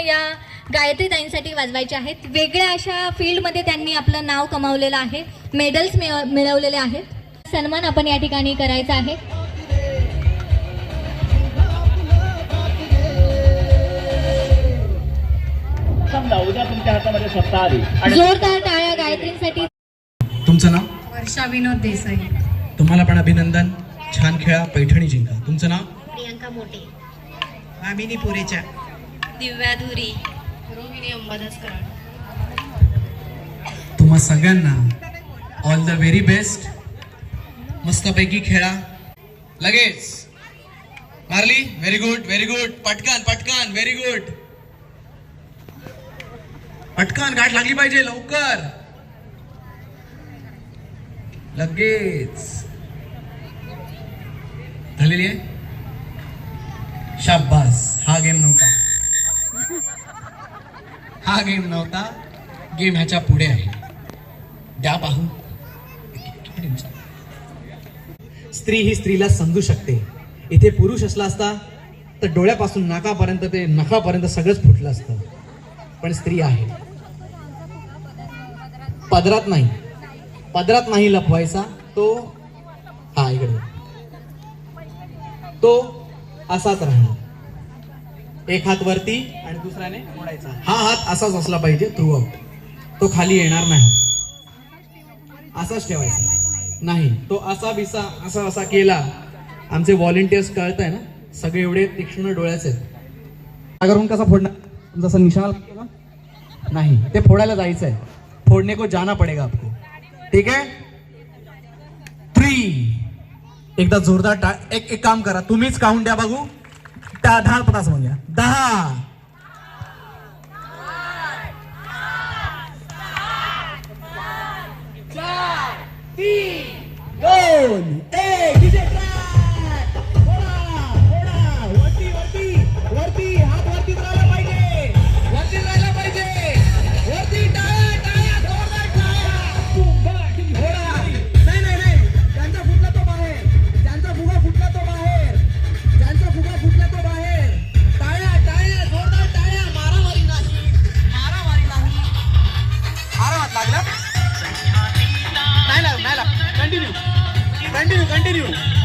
या गायत्री ताईंसाठी वाजवायचे आहेत. वेगळ्या अशा फील्डमध्ये त्यांनी आपलं नाव कमावलेलं आहे. मेडल्स मिळ मिळवलेले आहेत. सन्मान आपण या ठिकाणी करायचा आहे. जोरदार टाळ्या गायत्रींसाठी. तुमचं नाव? वर्षा विनोद देसाई. तुम्हाला पण अभिनंदन. छान खेळा. पैठणी जिंका. तुमचं नाव? प्रियंका मोठे मामिनी पुरेच्या. दिव्या रोहिणी अंबादास कराड. तुम्हा सगळ्यांना ऑल द व्हेरी बेस्ट मस्तपैकी खेळा. लगेच. मारली? व्हेरी गुड व्हेरी गुड पटकन पटकन व्हेरी गुड पटकन गाठ लागली पाहिजे लवकर. लगेच. झालेली आहे? हा गेम नव्हता. हा गेम नव्हता. गेम ह्याच्या पुढे आहे. द्या पाहू. स्त्री ही स्त्रीला समजू शकते. इथे पुरुष असला असता तर डोळ्यापासून नाकापर्यंत ते नखापर्यंत सगळंच फुटलं असतं. पण स्त्री आहे. पदरात नाही. पदरात नाही लपवायचा. तो हा इकडे. तो असाच राहणार. एक हात वरती आणि दुसऱ्याने मोडायचा. हा हात असाच असला पाहिजे थ्रू आउट तो खाली येणार नाही. असाच ठेवायचा. नाही तो असा बिसा असा असा केला. आमचे व्हॉलेंटियर्स कळत आहे ना? सगळे एवढे तीक्ष्ण डोळ्याचे आहेत. करून कसा फोडणार? जसं निशाणा नाही ते फोडायला जायचं आहे फोडणे को जाना पडेगा आपको. ठीक आहे? थ्री एकदा जोरदार टा एक एक काम करा. तुम्हीच काउंट द्या बघू. Kita dah pernah semuanya. Dah. Go. continue.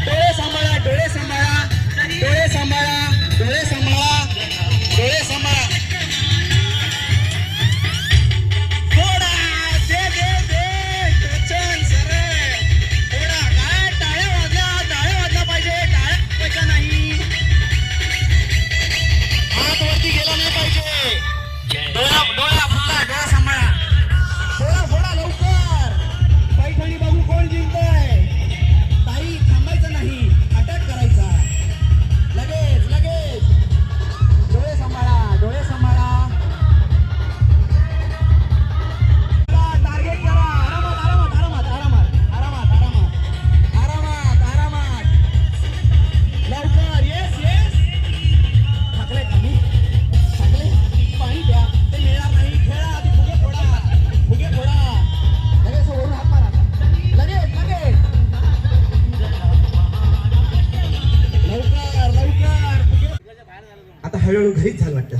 हळूहळू घरीच झालं वाटतं.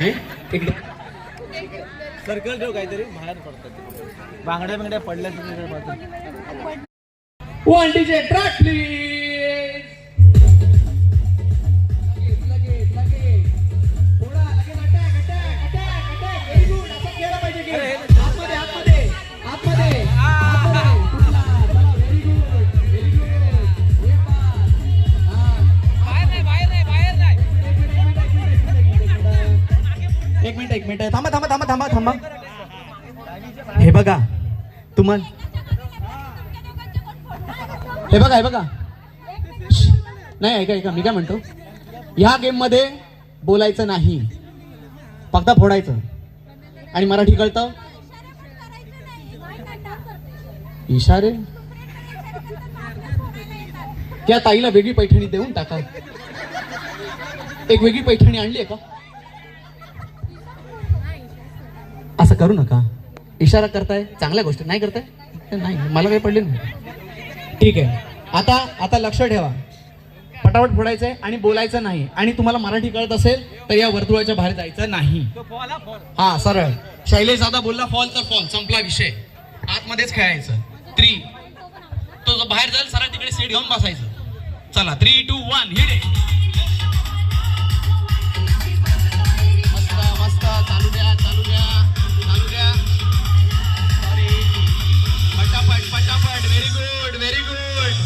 हे? इकडे सर्कल ठेव काहीतरी बाहेर पडतात बांगड्या बिंगड्या पडल्या वन डीजे ट्रॅक एक मिनिट. थांबा थांबा थांबा थांबा थांबा. हे बघा तुम्हाला हे बघा हे बघा. नाही ऐका ऐका मी काय म्हणतो? ह्या गेममध्ये बोलायचं नाही. फक्त फोडायचं. आणि मराठी कळतं? इशारे? त्या ताईला वेगळी पैठणी देऊन टाका. एक वेगळी पैठणी आणली आहे का? असं करू नका. इशारा करताय चांगल्या गोष्टी नाही करताय? नाही मला काही पडले नाही. ठीक आहे. आता आता लक्ष ठेवा. पटापट फोडायचं आहे आणि बोलायचं नाही. आणि तुम्हाला मराठी कळत असेल तर या वर्तुळाच्या बाहेर जायचं नाही. हा सरळ. शैलेश दादा बोलला फॉल तर फॉल संपला विषय. आतमध्येच खेळायचं. थ्री तो बाहेर जाईल सरळ तिकडे सीट घेऊन बसायचं. चला थ्री टू वन हिडे मस्त मस्त. चालू द्या चालू द्या. चालू द्या सॉरी पटापट पटापट. व्हेरी गुड व्हेरी गुड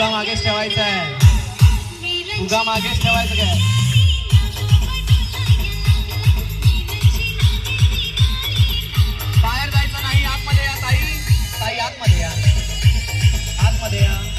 उगा मागेच ठेवायचा आहे. उगा मागेच ठेवायचं काय? बाहेर जायचं नाही आतमध्ये या ताई. ताई आतमध्ये या. आतमध्ये या.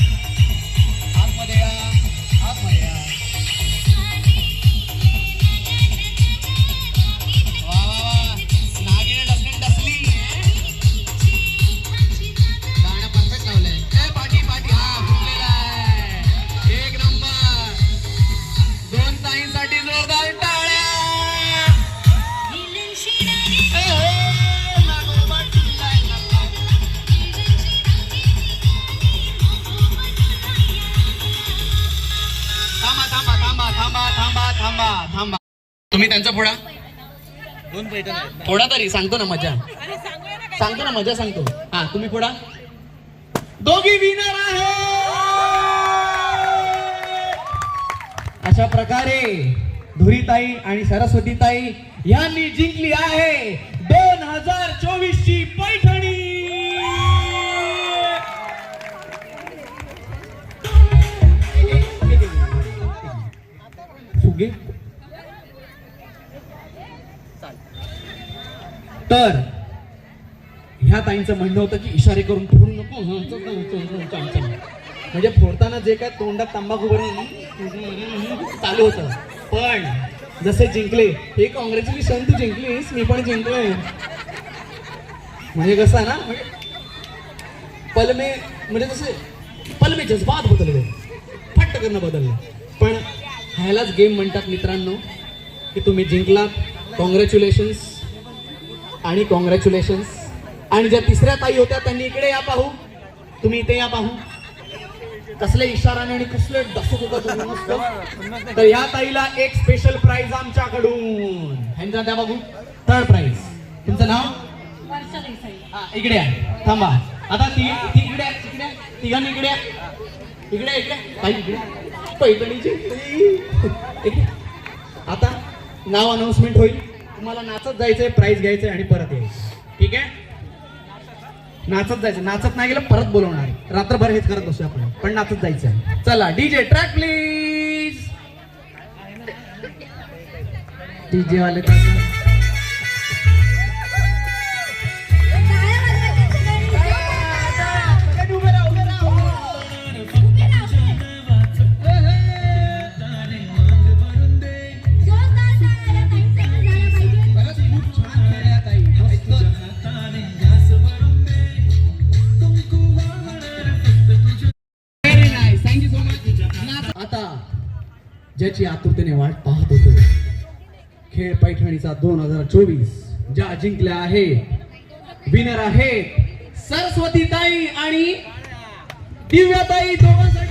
तुम्ही त्यांचा फोडा? दोन पैठण आहेत फोडा तरी सांगतो ना मजा. सांगतो ना मजा सांगतो. हा तुम्ही फोडा. दोघी विनर आहे अशा प्रकारे धुरीताई आणि सरस्वतीताई यांनी जिंकली आहे दोन हजार चोवीस ची पैठणी. फुगे. तर ह्या ताईंचं म्हणणं होतं की इशारे करून फोडू नको. म्हणजे फोडताना जे काय तोंडात तंबाखू भरून चालू होतं. पण जसे जिंकले हे कॉंग्रॅच्युलेशन तू जिंकलीस मी पण जिंकलोय. म्हणजे कसं आहे ना म्हणजे पलमे म्हणजे जसे पलमे जज्बात बदलले. फट्ट करणं बदललं. पण ह्यालाच गेम म्हणतात मित्रांनो की तुम्ही जिंकलात. कॉंग्रॅच्युलेशन्स आणि कॉंग्रॅच्युलेशन्स आणि ज्या तिसऱ्या ताई होत्या त्यांनी इकडे या पाहू. तुम्ही इथे या पाहू. कसले इशाराने आणि कसले मस्त. तर या ताईला एक स्पेशल प्राइज आमच्याकडून. ह्यांचा द्या बघू. थर्ड प्राइज तुमचं नाव? इकडे या थांबा. आता ती ती इकडे आहे, इकडे आहे. तिघांनी इकडे आहे. इकडे इकडे ताई इकडे पैठणीची. आता नाव अनाउन्समेंट होईल. तुम्हाला नाचत जायचंय प्राईज घ्यायचंय आणि परत यायचं ठीक आहे? नाचत जायचं नाचत नाही गेलं परत बोलवणार रात्रभर हेच करत बसू आपण. पण नाचत जायचं चला डीजे ट्रॅक प्लीज डीजे वाले ज्याची आतुरतेने वाट पाहत होतो. खेळ पैठणीचा दोन हजार चोवीस ज्या जिंकल्या आहे विनर आहे सरस्वती ताई आणि दिव्याताई दोघांसाठी.